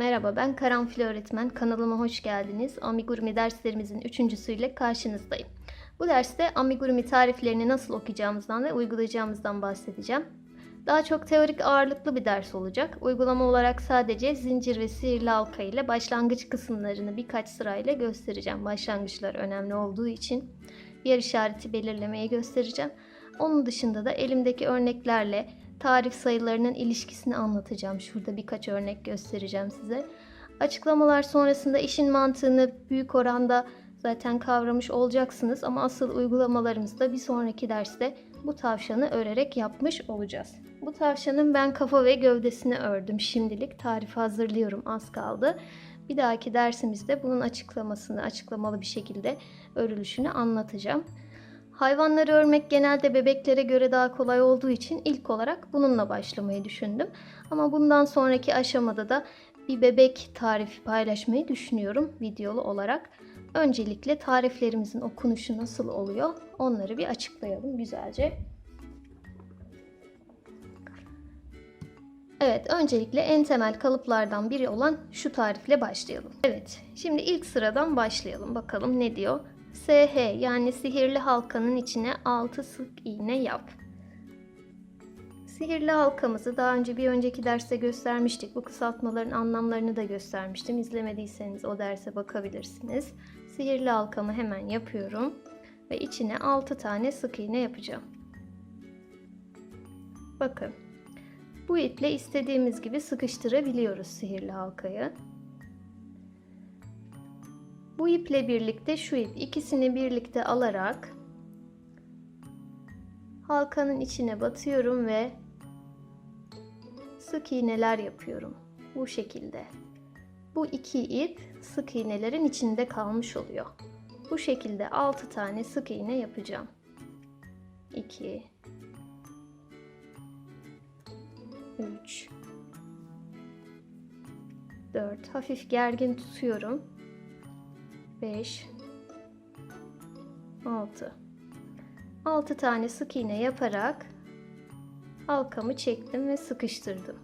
Merhaba ben Karanfil Öğretmen. Kanalıma hoş geldiniz. Amigurumi derslerimizin üçüncüsüyle karşınızdayım. Bu derste amigurumi tariflerini nasıl okuyacağımızdan ve uygulayacağımızdan bahsedeceğim. Daha çok teorik ağırlıklı bir ders olacak. Uygulama olarak sadece zincir ve sihirli halka ile başlangıç kısımlarını birkaç sırayla göstereceğim. Başlangıçlar önemli olduğu için yer işareti belirlemeyi göstereceğim. Onun dışında da elimdeki örneklerle tarif sayılarının ilişkisini anlatacağım. Şurada birkaç örnek göstereceğim size. Açıklamalar sonrasında işin mantığını büyük oranda zaten kavramış olacaksınız ama asıl uygulamalarımızda bir sonraki derste bu tavşanı örerek yapmış olacağız. Bu tavşanın ben kafa ve gövdesini ördüm şimdilik. Tarif hazırlıyorum az kaldı. Bir dahaki dersimizde bunun açıklamasını açıklamalı bir şekilde örülüşünü anlatacağım. Hayvanları örmek genelde bebeklere göre daha kolay olduğu için ilk olarak bununla başlamayı düşündüm. Ama bundan sonraki aşamada da bir bebek tarifi paylaşmayı düşünüyorum videolu olarak. Öncelikle tariflerimizin okunuşu nasıl oluyor onları bir açıklayalım güzelce. Evet, öncelikle en temel kalıplardan biri olan şu tarifle başlayalım. Evet, şimdi ilk sıradan başlayalım. Bakalım ne diyor? SH yani sihirli halkanın içine 6 sık iğne yap. Sihirli halkamızı daha önce bir önceki derste göstermiştik. Bu kısaltmaların anlamlarını da göstermiştim. İzlemediyseniz o derse bakabilirsiniz. Sihirli halkamı hemen yapıyorum ve içine 6 tane sık iğne yapacağım. Bakın. Bu iple istediğimiz gibi sıkıştırabiliyoruz sihirli halkayı. Bu iple birlikte şu ip ikisini birlikte alarak halkanın içine batıyorum ve sık iğneler yapıyorum. Bu şekilde. Bu iki ip sık iğnelerin içinde kalmış oluyor. Bu şekilde 6 tane sık iğne yapacağım. 2 3 4 hafif gergin tutuyorum. 5 6 6 tane sık iğne yaparak halkamı çektim ve sıkıştırdım.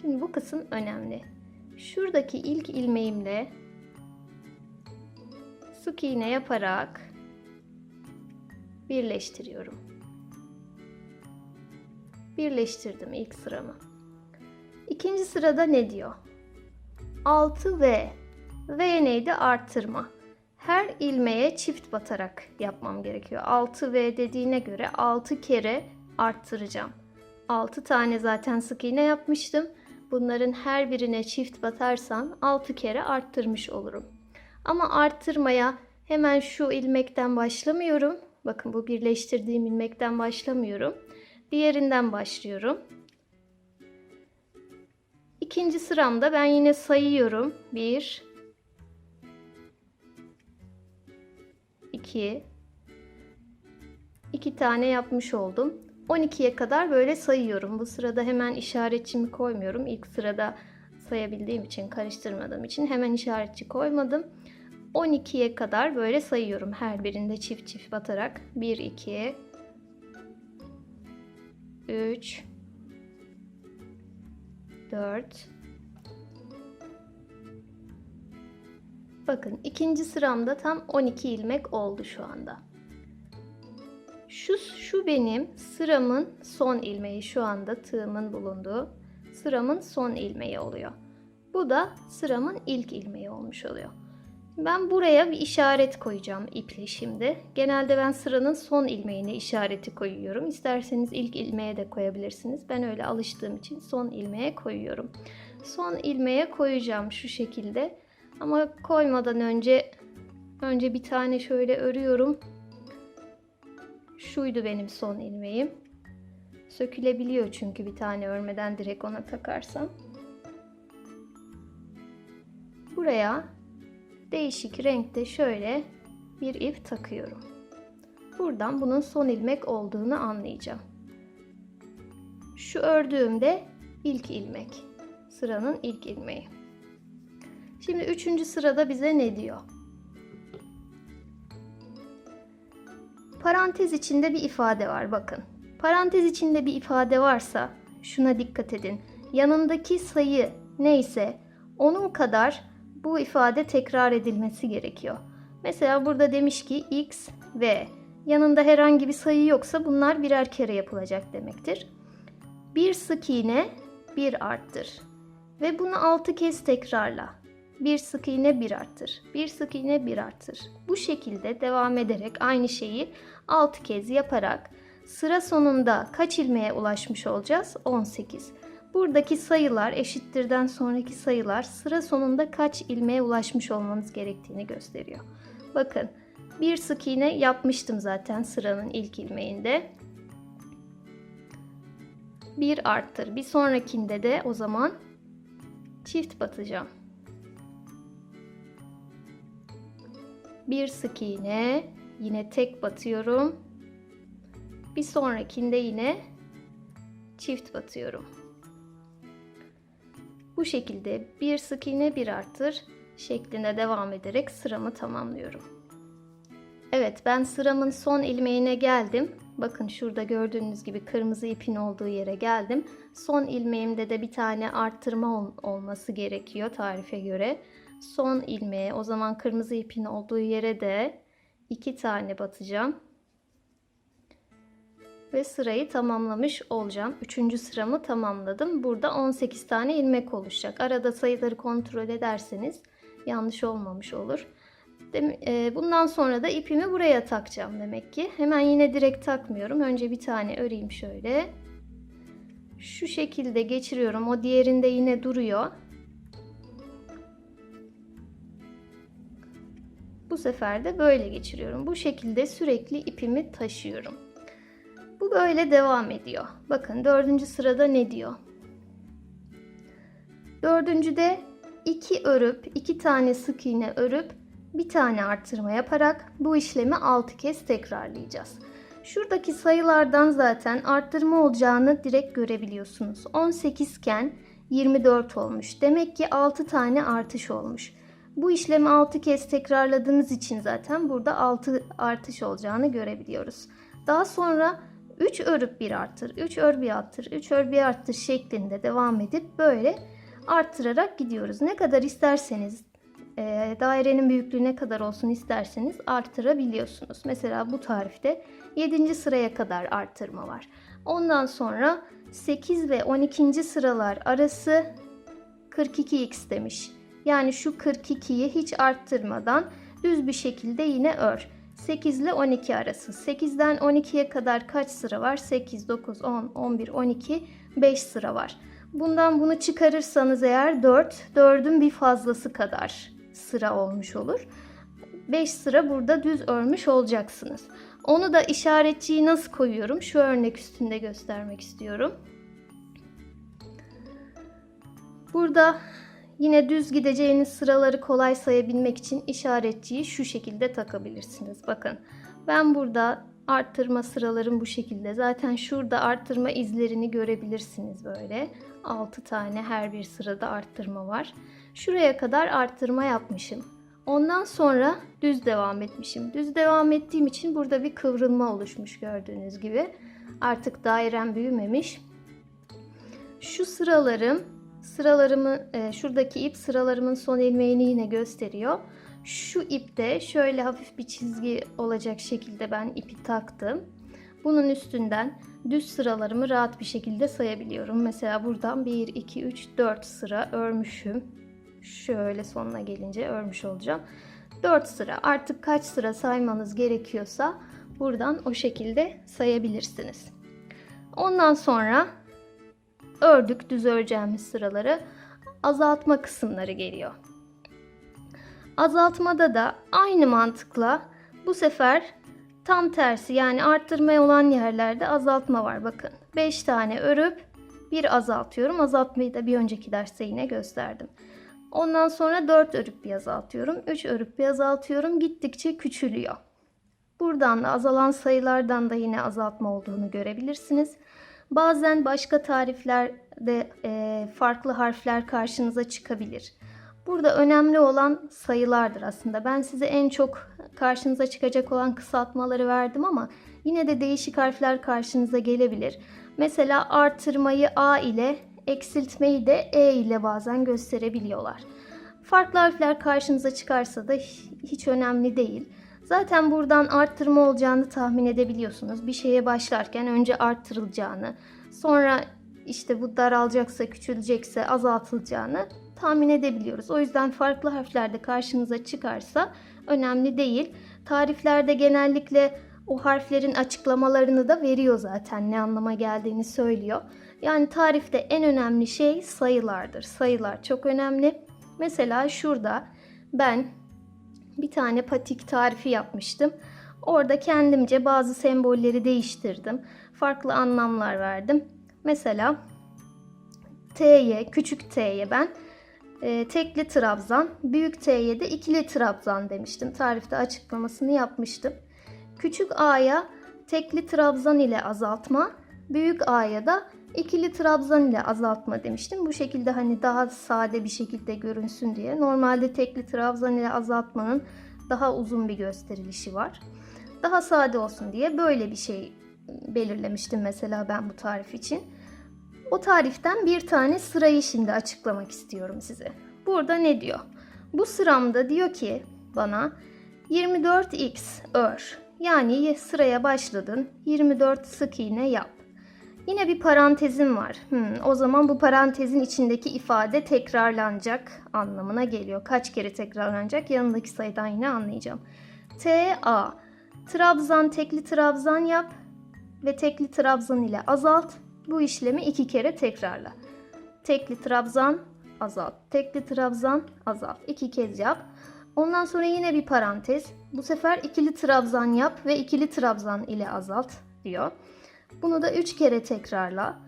Şimdi bu kısım önemli. Şuradaki ilk ilmeğimle sık iğne yaparak birleştiriyorum. Birleştirdim ilk sıramı. İkinci sırada ne diyor? 6 V V neydi? Arttırma. Her ilmeğe çift batarak yapmam gerekiyor. 6V dediğine göre 6 kere arttıracağım. 6 tane zaten sık iğne yapmıştım. Bunların her birine çift batarsam 6 kere arttırmış olurum. Ama arttırmaya hemen şu ilmekten başlamıyorum. Bakın bu birleştirdiğim ilmekten başlamıyorum. Diğerinden başlıyorum. İkinci sıramda ben yine sayıyorum. 1 2 2 tane yapmış oldum. 12'ye kadar böyle sayıyorum. Bu sırada hemen işaretçimi koymuyorum. İlk sırada sayabildiğim için, karıştırmadığım için hemen işaretçi koymadım. 12'ye kadar böyle sayıyorum her birinde çift çift batarak. 1 2 3 4 Bakın ikinci sıramda tam 12 ilmek oldu şu anda. Şu, şu benim sıramın son ilmeği şu anda tığımın bulunduğu sıramın son ilmeği oluyor. Bu da sıramın ilk ilmeği olmuş oluyor. Ben buraya bir işaret koyacağım iple şimdi. Genelde ben sıranın son ilmeğine işareti koyuyorum. İsterseniz ilk ilmeğe de koyabilirsiniz. Ben öyle alıştığım için son ilmeğe koyuyorum. Son ilmeğe koyacağım şu şekilde. Ama koymadan önce önce bir tane şöyle örüyorum. Şuydu benim son ilmeğim. Sökülebiliyor çünkü bir tane örmeden direkt ona takarsam. Buraya değişik renkte şöyle bir ip takıyorum. Buradan bunun son ilmek olduğunu anlayacağım. Şu ördüğümde ilk ilmek. Sıranın ilk ilmeği. Şimdi üçüncü sırada bize ne diyor? Parantez içinde bir ifade var bakın. Parantez içinde bir ifade varsa şuna dikkat edin. Yanındaki sayı neyse onun kadar bu ifade tekrar edilmesi gerekiyor. Mesela burada demiş ki x ve yanında herhangi bir sayı yoksa bunlar birer kere yapılacak demektir. Bir sık iğne bir arttır ve bunu 6 kez tekrarla. Bir sık iğne bir arttır. Bir sık iğne bir arttır. Bu şekilde devam ederek aynı şeyi 6 kez yaparak sıra sonunda kaç ilmeğe ulaşmış olacağız? 18. Buradaki sayılar eşittirden sonraki sayılar sıra sonunda kaç ilmeğe ulaşmış olmanız gerektiğini gösteriyor. Bakın bir sık iğne yapmıştım zaten sıranın ilk ilmeğinde. Bir arttır. Bir sonrakinde de o zaman çift batacağım. Bir sık iğne, yine tek batıyorum. Bir sonrakinde yine çift batıyorum. Bu şekilde bir sık iğne bir arttır şeklinde devam ederek sıramı tamamlıyorum. Evet ben sıramın son ilmeğine geldim. Bakın şurada gördüğünüz gibi kırmızı ipin olduğu yere geldim. Son ilmeğimde de bir tane arttırma ol- olması gerekiyor tarife göre. Son ilmeğe o zaman kırmızı ipin olduğu yere de iki tane batacağım. Ve sırayı tamamlamış olacağım. Üçüncü sıramı tamamladım. Burada 18 tane ilmek oluşacak. Arada sayıları kontrol ederseniz yanlış olmamış olur. E, Bundan sonra da ipimi buraya takacağım demek ki. Hemen yine direkt takmıyorum. Önce bir tane öreyim şöyle. Şu şekilde geçiriyorum. O diğerinde yine duruyor. Bu sefer de böyle geçiriyorum. Bu şekilde sürekli ipimi taşıyorum. Bu böyle devam ediyor. Bakın dördüncü sırada ne diyor? Dördüncüde iki örüp, iki tane sık iğne örüp bir tane arttırma yaparak bu işlemi 6 kez tekrarlayacağız. Şuradaki sayılardan zaten arttırma olacağını direkt görebiliyorsunuz. 18 iken 24 olmuş. Demek ki 6 tane artış olmuş. Bu işlemi 6 kez tekrarladığımız için zaten burada 6 artış olacağını görebiliyoruz. Daha sonra 3 örüp bir arttır, 3 ör bir arttır, 3 ör bir arttır şeklinde devam edip böyle arttırarak gidiyoruz. Ne kadar isterseniz e, dairenin büyüklüğü ne kadar olsun isterseniz artırabiliyorsunuz. Mesela bu tarifte 7. sıraya kadar artırma var. Ondan sonra 8 ve 12. sıralar arası 42x demiş. Yani şu 42'yi hiç arttırmadan düz bir şekilde yine ör. 8 ile 12 arası. 8'den 12'ye kadar kaç sıra var? 8, 9, 10, 11, 12, 5 sıra var. Bundan bunu çıkarırsanız eğer 4, 4'ün bir fazlası kadar sıra olmuş olur. 5 sıra burada düz örmüş olacaksınız. Onu da işaretçiyi nasıl koyuyorum? Şu örnek üstünde göstermek istiyorum. Burada yine düz gideceğiniz sıraları kolay sayabilmek için işaretçiyi şu şekilde takabilirsiniz. Bakın ben burada arttırma sıralarım bu şekilde. Zaten şurada arttırma izlerini görebilirsiniz böyle. 6 tane her bir sırada arttırma var. Şuraya kadar arttırma yapmışım. Ondan sonra düz devam etmişim. Düz devam ettiğim için burada bir kıvrılma oluşmuş gördüğünüz gibi. Artık dairem büyümemiş. Şu sıralarım, sıralarımı, e, şuradaki ip sıralarımın son ilmeğini yine gösteriyor. Şu ipte şöyle hafif bir çizgi olacak şekilde ben ipi taktım. Bunun üstünden düz sıralarımı rahat bir şekilde sayabiliyorum. Mesela buradan 1, 2, 3, 4 sıra örmüşüm. Şöyle sonuna gelince örmüş olacağım. 4 sıra artık kaç sıra saymanız gerekiyorsa buradan o şekilde sayabilirsiniz. Ondan sonra ördük düz öreceğimiz sıraları azaltma kısımları geliyor. Azaltmada da aynı mantıkla bu sefer tam tersi yani arttırmaya olan yerlerde azaltma var bakın. 5 tane örüp bir azaltıyorum. Azaltmayı da bir önceki derste yine gösterdim. Ondan sonra 4 örüp bir azaltıyorum. 3 örüp bir azaltıyorum. Gittikçe küçülüyor. Buradan da azalan sayılardan da yine azaltma olduğunu görebilirsiniz. Bazen başka tariflerde e, farklı harfler karşınıza çıkabilir. Burada önemli olan sayılardır aslında. Ben size en çok karşınıza çıkacak olan kısaltmaları verdim ama yine de değişik harfler karşınıza gelebilir. Mesela artırmayı A ile eksiltmeyi de E ile bazen gösterebiliyorlar. Farklı harfler karşınıza çıkarsa da hiç önemli değil. Zaten buradan arttırma olacağını tahmin edebiliyorsunuz. Bir şeye başlarken önce arttırılacağını, sonra işte bu daralacaksa, küçülecekse azaltılacağını tahmin edebiliyoruz. O yüzden farklı harflerde karşınıza çıkarsa önemli değil. Tariflerde genellikle o harflerin açıklamalarını da veriyor zaten ne anlama geldiğini söylüyor. Yani tarifte en önemli şey sayılardır. Sayılar çok önemli. Mesela şurada ben bir tane patik tarifi yapmıştım. Orada kendimce bazı sembolleri değiştirdim. Farklı anlamlar verdim. Mesela T'ye, küçük T'ye ben e, tekli trabzan, büyük T'ye de ikili trabzan demiştim. Tarifte açıklamasını yapmıştım. Küçük A'ya tekli trabzan ile azaltma, büyük A'ya da ikili trabzan ile azaltma demiştim. Bu şekilde hani daha sade bir şekilde görünsün diye. Normalde tekli trabzan ile azaltmanın daha uzun bir gösterilişi var. Daha sade olsun diye böyle bir şey belirlemiştim mesela ben bu tarif için. O tariften bir tane sırayı şimdi açıklamak istiyorum size. Burada ne diyor? Bu sıramda diyor ki bana 24x ör. Yani sıraya başladın 24 sık iğne yap. Yine bir parantezim var. Hmm, o zaman bu parantezin içindeki ifade tekrarlanacak anlamına geliyor. Kaç kere tekrarlanacak? Yanındaki sayıdan yine anlayacağım. T A Trabzan tekli trabzan yap ve tekli trabzan ile azalt. Bu işlemi iki kere tekrarla. Tekli trabzan azalt. Tekli trabzan azalt. İki kez yap. Ondan sonra yine bir parantez. Bu sefer ikili trabzan yap ve ikili trabzan ile azalt diyor. Bunu da 3 kere tekrarla.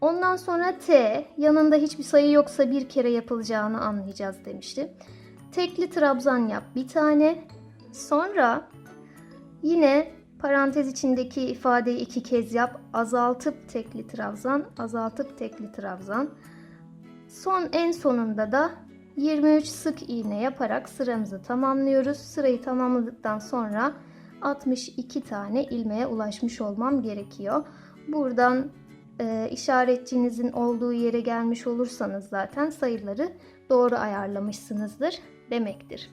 Ondan sonra T yanında hiçbir sayı yoksa bir kere yapılacağını anlayacağız demişti. Tekli trabzan yap bir tane. Sonra yine parantez içindeki ifadeyi iki kez yap. Azaltıp tekli trabzan, azaltıp tekli trabzan. Son en sonunda da 23 sık iğne yaparak sıramızı tamamlıyoruz. Sırayı tamamladıktan sonra 62 tane ilmeğe ulaşmış olmam gerekiyor. Buradan e, işaretçinizin olduğu yere gelmiş olursanız zaten sayıları doğru ayarlamışsınızdır demektir.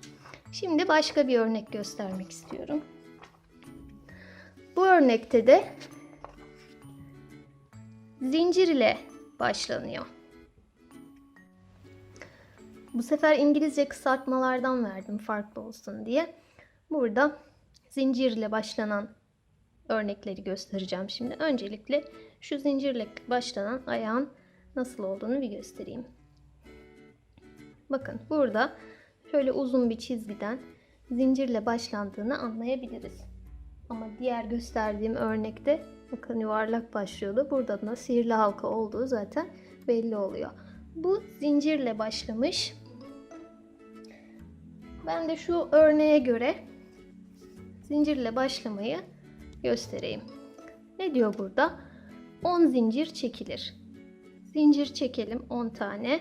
Şimdi başka bir örnek göstermek istiyorum. Bu örnekte de zincir ile başlanıyor. Bu sefer İngilizce kısaltmalardan verdim farklı olsun diye. Burada zincirle başlanan örnekleri göstereceğim şimdi. Öncelikle şu zincirle başlanan ayağın nasıl olduğunu bir göstereyim. Bakın burada şöyle uzun bir çizgiden zincirle başlandığını anlayabiliriz. Ama diğer gösterdiğim örnekte bakın yuvarlak başlıyordu. Burada da sihirli halka olduğu zaten belli oluyor. Bu zincirle başlamış. Ben de şu örneğe göre zincirle başlamayı göstereyim. Ne diyor burada? 10 zincir çekilir. Zincir çekelim 10 tane.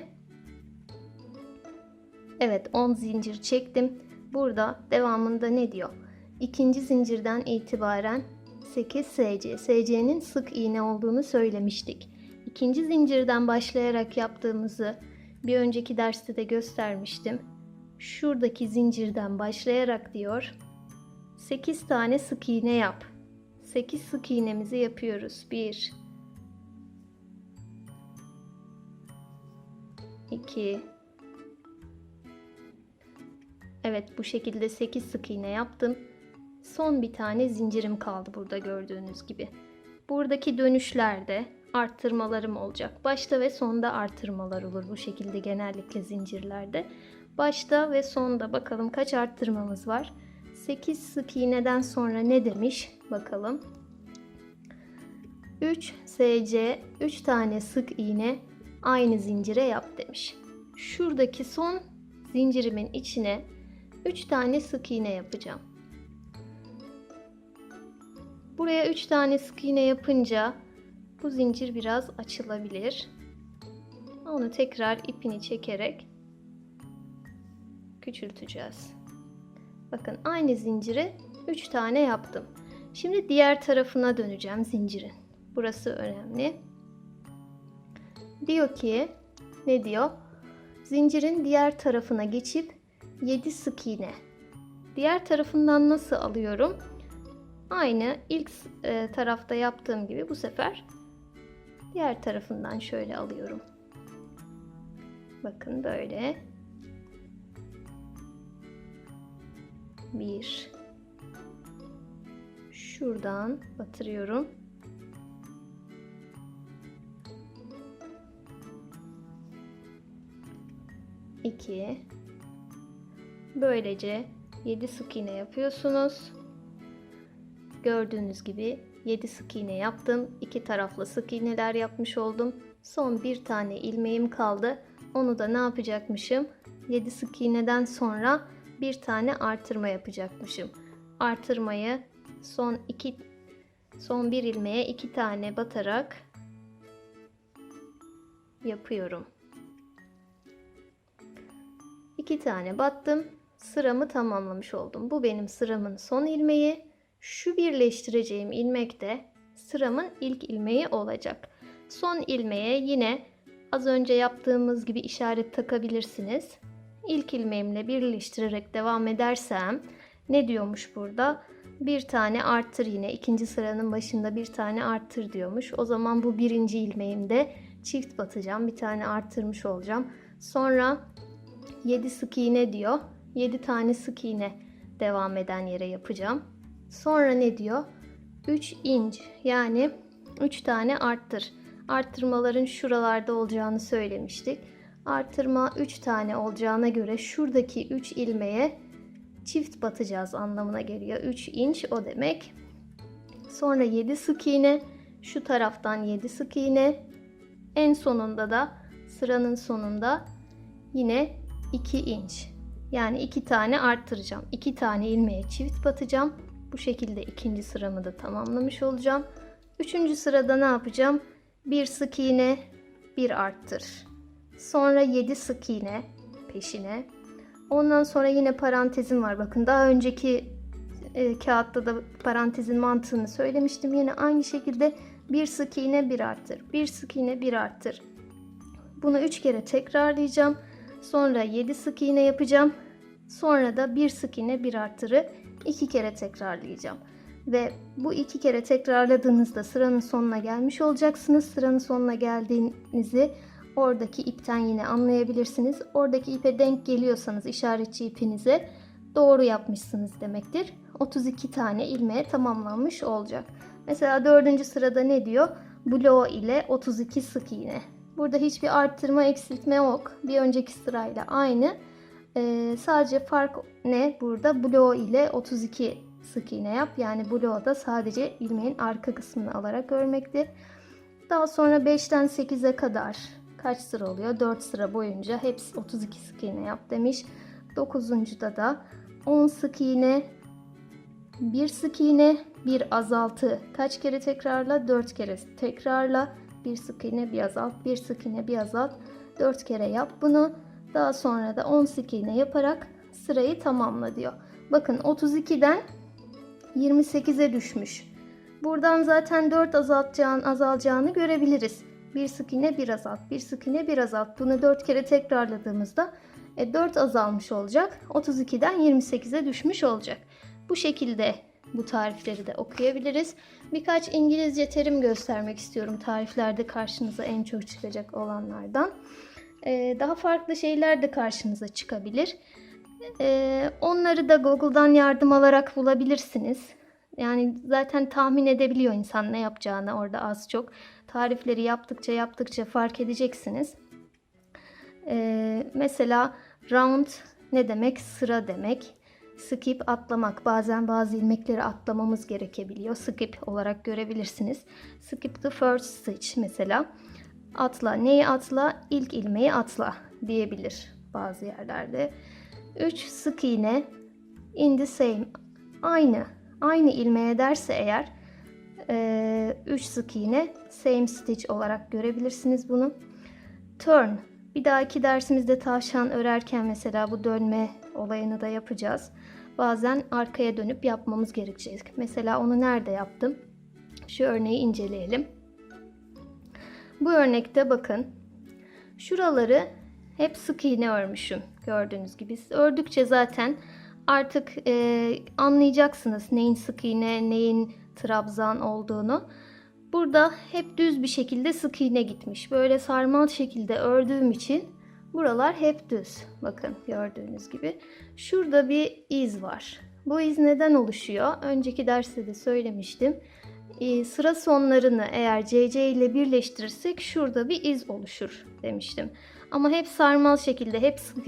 Evet 10 zincir çektim. Burada devamında ne diyor? İkinci zincirden itibaren 8 SC. SC'nin sık iğne olduğunu söylemiştik. İkinci zincirden başlayarak yaptığımızı bir önceki derste de göstermiştim. Şuradaki zincirden başlayarak diyor 8 tane sık iğne yap. 8 sık iğnemizi yapıyoruz. 1 2 Evet bu şekilde 8 sık iğne yaptım. Son bir tane zincirim kaldı burada gördüğünüz gibi. Buradaki dönüşlerde arttırmalarım olacak. Başta ve sonda arttırmalar olur bu şekilde genellikle zincirlerde. Başta ve sonda bakalım kaç arttırmamız var. 8 sık iğneden sonra ne demiş? Bakalım. 3 SC 3 tane sık iğne aynı zincire yap demiş. Şuradaki son zincirimin içine 3 tane sık iğne yapacağım. Buraya 3 tane sık iğne yapınca bu zincir biraz açılabilir. Onu tekrar ipini çekerek küçülteceğiz. Bakın aynı zinciri 3 tane yaptım. Şimdi diğer tarafına döneceğim zincirin. Burası önemli. Diyor ki ne diyor? Zincirin diğer tarafına geçip 7 sık iğne. Diğer tarafından nasıl alıyorum? Aynı ilk e, tarafta yaptığım gibi bu sefer diğer tarafından şöyle alıyorum. Bakın böyle. Bir. Şuradan batırıyorum. İki. Böylece 7 sık iğne yapıyorsunuz. Gördüğünüz gibi 7 sık iğne yaptım. İki taraflı sık iğneler yapmış oldum. Son bir tane ilmeğim kaldı. Onu da ne yapacakmışım? 7 sık iğneden sonra bir tane artırma yapacakmışım. Artırmayı son iki son bir ilmeğe iki tane batarak yapıyorum. İki tane battım. Sıramı tamamlamış oldum. Bu benim sıramın son ilmeği. Şu birleştireceğim ilmek de sıramın ilk ilmeği olacak. Son ilmeğe yine az önce yaptığımız gibi işaret takabilirsiniz. İlk ilmeğimle birleştirerek devam edersem ne diyormuş burada? Bir tane arttır yine ikinci sıranın başında bir tane arttır diyormuş. O zaman bu birinci ilmeğimde çift batacağım. Bir tane arttırmış olacağım. Sonra 7 sık iğne diyor. 7 tane sık iğne devam eden yere yapacağım. Sonra ne diyor? 3 inç yani 3 tane arttır. Arttırmaların şuralarda olacağını söylemiştik. Artırma 3 tane olacağına göre şuradaki 3 ilmeğe çift batacağız anlamına geliyor. 3 inç o demek. Sonra 7 sık iğne. Şu taraftan 7 sık iğne. En sonunda da sıranın sonunda yine 2 inç. Yani 2 tane arttıracağım. 2 tane ilmeğe çift batacağım. Bu şekilde ikinci sıramı da tamamlamış olacağım. Üçüncü sırada ne yapacağım? Bir sık iğne, bir arttır. Sonra 7 sık iğne peşine. Ondan sonra yine parantezim var. Bakın daha önceki e, kağıtta da parantezin mantığını söylemiştim. Yine aynı şekilde bir sık iğne bir arttır. Bir sık iğne bir arttır. Bunu 3 kere tekrarlayacağım. Sonra 7 sık iğne yapacağım. Sonra da bir sık iğne bir arttırı iki kere tekrarlayacağım. Ve bu iki kere tekrarladığınızda sıranın sonuna gelmiş olacaksınız. Sıranın sonuna geldiğinizi oradaki ipten yine anlayabilirsiniz. Oradaki ipe denk geliyorsanız işaretçi ipinize doğru yapmışsınız demektir. 32 tane ilmeğe tamamlanmış olacak. Mesela dördüncü sırada ne diyor? Bloğ ile 32 sık iğne. Burada hiçbir arttırma eksiltme yok. Bir önceki sırayla aynı. Ee, sadece fark ne? Burada bloğ ile 32 sık iğne yap. Yani bloğda sadece ilmeğin arka kısmını alarak örmektir. Daha sonra 5'ten 8'e kadar kaç sıra oluyor? 4 sıra boyunca hepsi 32 sık iğne yap demiş. 9'uncuda da 10 sık iğne, 1 sık iğne, bir azaltı. Kaç kere tekrarla? 4 kere tekrarla. Bir sık iğne, bir azalt, bir sık iğne, bir azalt. 4 kere yap bunu. Daha sonra da 10 sık iğne yaparak sırayı tamamla diyor. Bakın 32'den 28'e düşmüş. Buradan zaten 4 azaltacağın, azalacağını görebiliriz. Bir sık iğne bir azalt, bir sık iğne bir azalt. Bunu 4 kere tekrarladığımızda e, 4 azalmış olacak. 32'den 28'e düşmüş olacak. Bu şekilde bu tarifleri de okuyabiliriz. Birkaç İngilizce terim göstermek istiyorum tariflerde karşınıza en çok çıkacak olanlardan. Ee, daha farklı şeyler de karşınıza çıkabilir. Ee, onları da Google'dan yardım alarak bulabilirsiniz. Yani zaten tahmin edebiliyor insan ne yapacağını orada az çok. Tarifleri yaptıkça yaptıkça fark edeceksiniz. Ee, mesela round ne demek? Sıra demek. Skip atlamak. Bazen bazı ilmekleri atlamamız gerekebiliyor. Skip olarak görebilirsiniz. Skip the first stitch mesela. Atla. Neyi atla? İlk ilmeği atla diyebilir bazı yerlerde. 3 sık iğne in the same. Aynı. Aynı ilmeğe derse eğer 3 sık iğne same stitch olarak görebilirsiniz bunu. Turn. Bir dahaki dersimizde tavşan örerken mesela bu dönme olayını da yapacağız. Bazen arkaya dönüp yapmamız gerekecek. Mesela onu nerede yaptım? Şu örneği inceleyelim. Bu örnekte bakın Şuraları hep sık iğne örmüşüm gördüğünüz gibi. Ördükçe zaten artık e, anlayacaksınız neyin sık iğne, neyin trabzan olduğunu. Burada hep düz bir şekilde sık iğne gitmiş. Böyle sarmal şekilde ördüğüm için buralar hep düz. Bakın gördüğünüz gibi. Şurada bir iz var. Bu iz neden oluşuyor? Önceki derste de söylemiştim. Ee, sıra sonlarını eğer CC ile birleştirirsek şurada bir iz oluşur demiştim. Ama hep sarmal şekilde hep sık,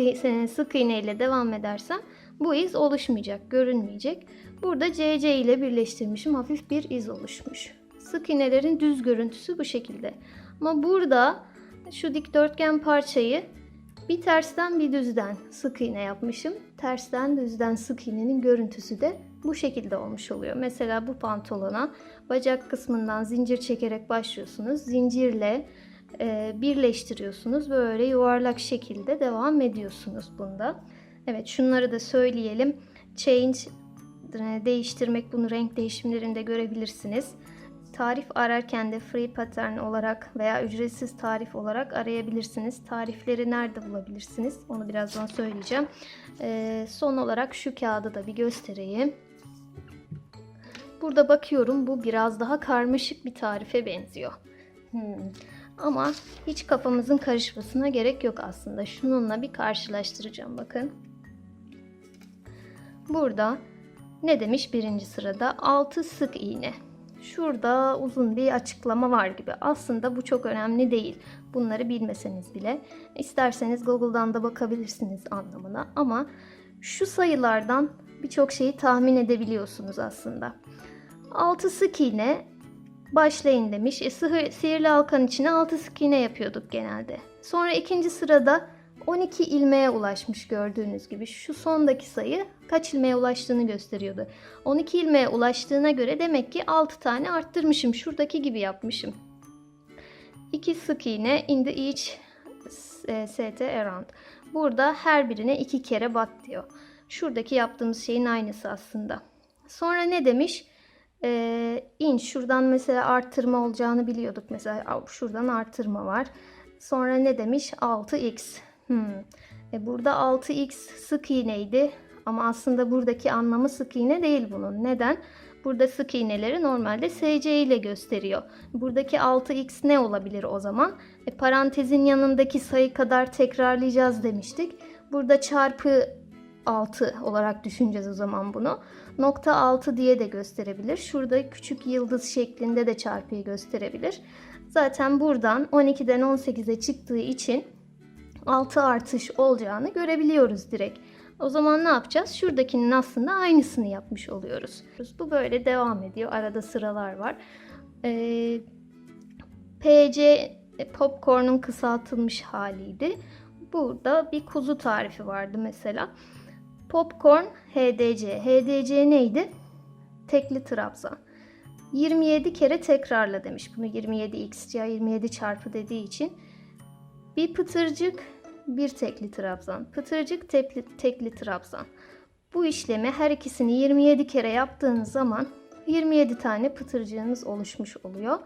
sık iğne ile devam edersem bu iz oluşmayacak, görünmeyecek. Burada CC ile birleştirmişim. Hafif bir iz oluşmuş. Sık iğnelerin düz görüntüsü bu şekilde. Ama burada şu dikdörtgen parçayı bir tersten bir düzden sık iğne yapmışım. Tersten düzden sık iğnenin görüntüsü de bu şekilde olmuş oluyor. Mesela bu pantolona bacak kısmından zincir çekerek başlıyorsunuz. Zincirle e, birleştiriyorsunuz. Böyle yuvarlak şekilde devam ediyorsunuz bunda. Evet şunları da söyleyelim. Change e, değiştirmek bunu renk değişimlerinde görebilirsiniz. Tarif ararken de free pattern olarak veya ücretsiz tarif olarak arayabilirsiniz. Tarifleri nerede bulabilirsiniz? Onu birazdan söyleyeceğim. Ee, son olarak şu kağıdı da bir göstereyim. Burada bakıyorum bu biraz daha karmaşık bir tarife benziyor. Hmm. Ama hiç kafamızın karışmasına gerek yok aslında. Şununla bir karşılaştıracağım bakın. Burada ne demiş birinci sırada? 6 sık iğne. Şurada uzun bir açıklama var gibi. Aslında bu çok önemli değil. Bunları bilmeseniz bile. İsterseniz Google'dan da bakabilirsiniz anlamına. Ama şu sayılardan birçok şeyi tahmin edebiliyorsunuz aslında. 6 sık iğne başlayın demiş. E, sihir, sihirli halkanın içine 6 sık iğne yapıyorduk genelde. Sonra ikinci sırada 12 ilmeğe ulaşmış gördüğünüz gibi. Şu sondaki sayı kaç ilmeğe ulaştığını gösteriyordu. 12 ilmeğe ulaştığına göre demek ki 6 tane arttırmışım. Şuradaki gibi yapmışım. 2 sık iğne in the each e, st around. Burada her birine 2 kere bat diyor. Şuradaki yaptığımız şeyin aynısı aslında. Sonra ne demiş? Ee, in şuradan mesela arttırma olacağını biliyorduk. Mesela şuradan arttırma var. Sonra ne demiş? 6x. Hmm. E burada 6x sık iğneydi. Ama aslında buradaki anlamı sık iğne değil bunun. Neden? Burada sık iğneleri normalde SC ile gösteriyor. Buradaki 6x ne olabilir o zaman? E, parantezin yanındaki sayı kadar tekrarlayacağız demiştik. Burada çarpı 6 olarak düşüneceğiz o zaman bunu. Nokta 6 diye de gösterebilir. Şurada küçük yıldız şeklinde de çarpıyı gösterebilir. Zaten buradan 12'den 18'e çıktığı için 6 artış olacağını görebiliyoruz direkt. O zaman ne yapacağız? Şuradakinin aslında aynısını yapmış oluyoruz. Bu böyle devam ediyor. Arada sıralar var. Ee, PC popcorn'un kısaltılmış haliydi. Burada bir kuzu tarifi vardı mesela. Popcorn HDC. HDC neydi? Tekli trabzan. 27 kere tekrarla demiş. Bunu 27x ya 27 çarpı dediği için. Bir pıtırcık, bir tekli trabzan. Pıtırcık, tekli, tekli trabzan. Bu işlemi her ikisini 27 kere yaptığınız zaman 27 tane pıtırcığınız oluşmuş oluyor.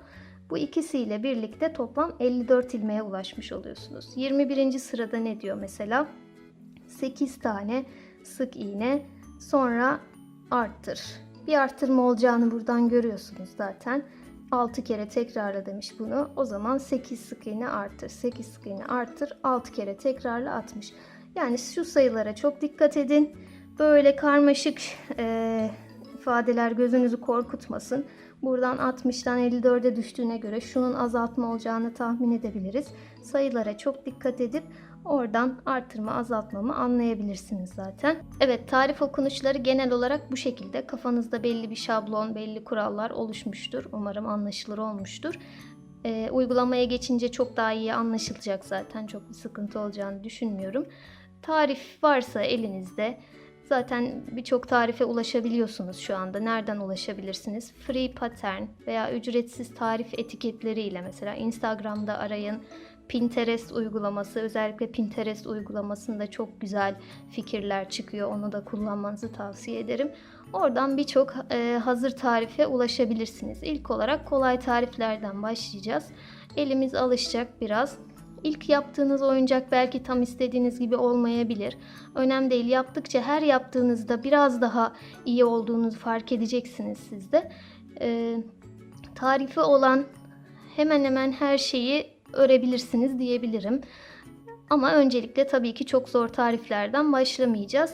Bu ikisiyle birlikte toplam 54 ilmeğe ulaşmış oluyorsunuz. 21. sırada ne diyor mesela? 8 tane sık iğne sonra arttır. Bir arttırma olacağını buradan görüyorsunuz zaten. 6 kere tekrarla demiş bunu. O zaman 8 sık iğne arttır. 8 sık iğne arttır. 6 kere tekrarla 60. Yani şu sayılara çok dikkat edin. Böyle karmaşık e, ifadeler gözünüzü korkutmasın. Buradan 60'tan 54'e düştüğüne göre şunun azaltma olacağını tahmin edebiliriz. Sayılara çok dikkat edip oradan artırma azaltmamı anlayabilirsiniz zaten. Evet tarif okunuşları genel olarak bu şekilde. Kafanızda belli bir şablon, belli kurallar oluşmuştur. Umarım anlaşılır olmuştur. Ee, uygulamaya geçince çok daha iyi anlaşılacak zaten. Çok bir sıkıntı olacağını düşünmüyorum. Tarif varsa elinizde Zaten birçok tarife ulaşabiliyorsunuz şu anda. Nereden ulaşabilirsiniz? Free pattern veya ücretsiz tarif etiketleriyle mesela Instagram'da arayın. Pinterest uygulaması, özellikle Pinterest uygulamasında çok güzel fikirler çıkıyor. Onu da kullanmanızı tavsiye ederim. Oradan birçok e, hazır tarife ulaşabilirsiniz. İlk olarak kolay tariflerden başlayacağız. Elimiz alışacak biraz. İlk yaptığınız oyuncak belki tam istediğiniz gibi olmayabilir. Önemli değil. Yaptıkça her yaptığınızda biraz daha iyi olduğunuzu fark edeceksiniz siz de. Ee, tarifi olan hemen hemen her şeyi örebilirsiniz diyebilirim. Ama öncelikle tabii ki çok zor tariflerden başlamayacağız.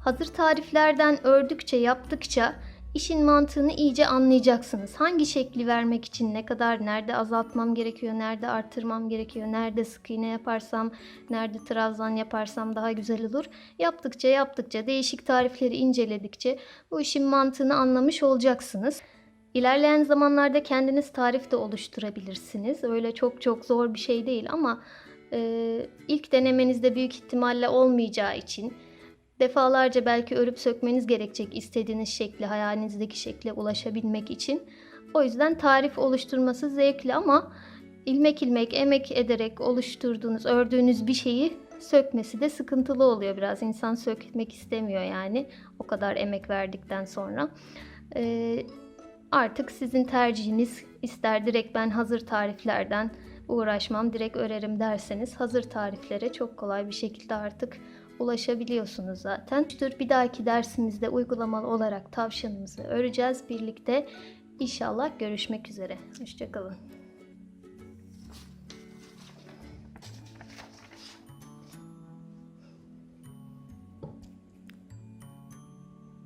Hazır tariflerden ördükçe, yaptıkça işin mantığını iyice anlayacaksınız. Hangi şekli vermek için ne kadar, nerede azaltmam gerekiyor, nerede artırmam gerekiyor, nerede sık iğne yaparsam, nerede trabzan yaparsam daha güzel olur. Yaptıkça yaptıkça, değişik tarifleri inceledikçe bu işin mantığını anlamış olacaksınız. İlerleyen zamanlarda kendiniz tarif de oluşturabilirsiniz. Öyle çok çok zor bir şey değil ama e, ilk denemenizde büyük ihtimalle olmayacağı için defalarca belki örüp sökmeniz gerekecek istediğiniz şekli, hayalinizdeki şekle ulaşabilmek için. O yüzden tarif oluşturması zevkli ama ilmek ilmek emek ederek oluşturduğunuz, ördüğünüz bir şeyi sökmesi de sıkıntılı oluyor biraz. İnsan sökmek istemiyor yani o kadar emek verdikten sonra. Ee, artık sizin tercihiniz ister direkt ben hazır tariflerden uğraşmam direkt örerim derseniz hazır tariflere çok kolay bir şekilde artık ulaşabiliyorsunuz zaten. Bir dahaki dersimizde uygulamalı olarak tavşanımızı öreceğiz birlikte. İnşallah görüşmek üzere. Hoşçakalın.